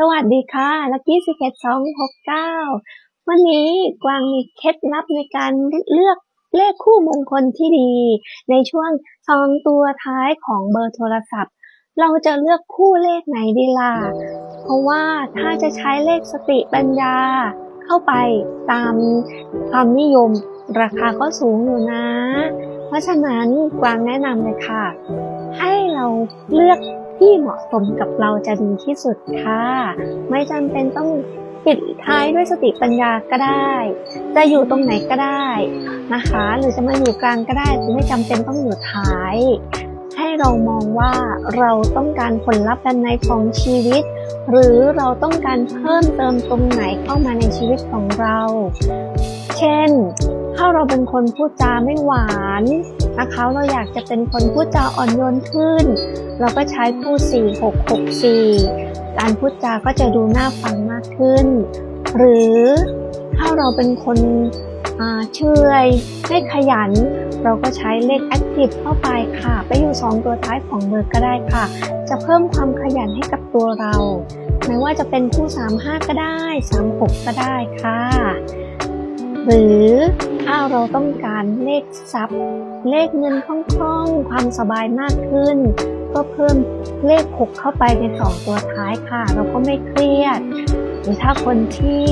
สวัสดีค่ะลักกี้สิเกตสองหกเก้าวันนี้กวางมีเคล็ดลับในการเลือกเลขคู่มงคลที่ดี ในช่วงสองตัวท้ายของเบอร์โทรศัพท์ เราจะเลือกคู่เลขไหนดีล่ะ เพราะว่าถ้าจะใช้เลขสติปัญญา เข้าไปตามความนิยม ราคาก็สูงอยู่นะ เพราะฉะนั้นกวางแนะนำเลยค่ะ ให้เราเลือก ที่เหมาะสมกับเราจะดีที่สุดค่ะ ไม่จำเป็นต้องปิดท้ายด้วยสติปัญญาก็ได้ จะอยู่ตรงไหนก็ได้นะคะ หรือจะมาอยู่กลางก็ได้ไม่จำเป็นต้องอยู่ท้าย ให้เรามองว่าเราต้องการผลลัพธ์ด้านในของชีวิต หรือเราต้องการเพิ่มเติมตรงไหนเข้ามาในชีวิตของเรา เช่น ถ้าเราเป็นคนพูดจาไม่หวานนะคะ เราอยากจะเป็นคนพูดจาอ่อนโยนขึ้น เราก็ใช้คู่ 4 6 6 4 การพูดจาก็จะดูน่าฟังมากขึ้น หรือถ้าเราเป็นคนเชื่อยไม่ขยัน เราก็ใช้เลข active เข้าไปค่ะ ไปอยู่ 2 ตัวท้ายของเบอร์ก็ได้ค่ะ จะเพิ่มความขยันให้กับตัวเราไม่ว่าจะเป็นคู่ 35 ก็ได้ 36 ก็ได้ค่ะ หรือ ถ้าเราต้องการเลขทรัพย์ เลขเงินคล่องๆ ความสบายมากขึ้น ก็เพิ่มเลข 6 เข้าไปใน2ตัวท้ายค่ะ เราก็ไม่เครียด หรือถ้าคนที่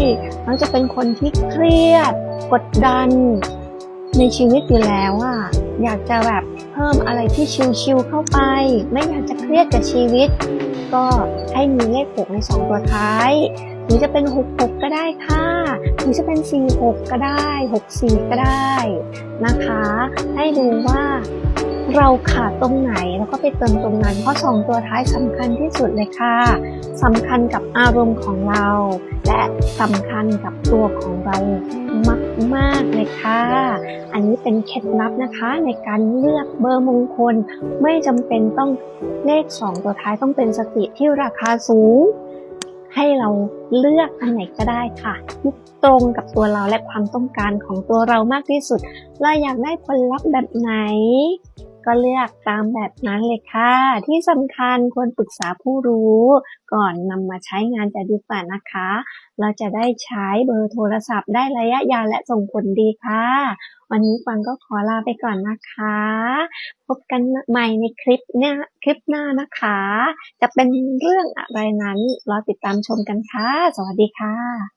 มักจะเป็นคนที่เครียด กดดัน ในชีวิตอยู่แล้วอะอยากจะแบบเพิ่มอะไรที่ชิลๆเข้าไป ไม่อยากจะเครียดกับชีวิต ก็ให้มีเลข 6 ใน2ตัวท้าย หรือจะเป็น 66 ก็ได้ค่ะ หรือจะเป็น 46 ก็ได้ 64 ก็ได้นะคะ ให้ดูว่าเราขาดตรงไหนแล้วก็ไปเติมตรงนั้นเพราะสองตัวท้ายสำคัญที่สุดเลยค่ะสำคัญกับอารมณ์ของเรา และสำคัญกับตัวของเรามากๆเลยค่ะ อันนี้เป็นเคล็ดลับนะคะในการเลือกเบอร์มงคล ไม่จำเป็นต้องเลขสองตัวท้ายต้องเป็นสติที่ราคาสูง ให้เราเลือกอันไหนก็ได้ค่ะที่ตรงกับตัวเราและความต้องการของตัวเรามากที่สุด เราอยากได้ผลลัพธ์แบบไหน ก็เลือกตามแบบนั้นเลยค่ะ ที่สำคัญควรปรึกษาผู้รู้ ก่อนนำมาใช้งานจะดีกว่านะคะ เราจะได้ใช้เบอร์โทรศัพท์ได้ระยะยาวและส่งผลดีค่ะ วันนี้ฟังก็ขอลาไปก่อนนะคะ พบกันใหม่ในคลิปเนี่ยคลิปหน้านะคะ จะเป็นเรื่องอะไรนั้นรอติดตามชมกันค่ะ สวัสดีค่ะ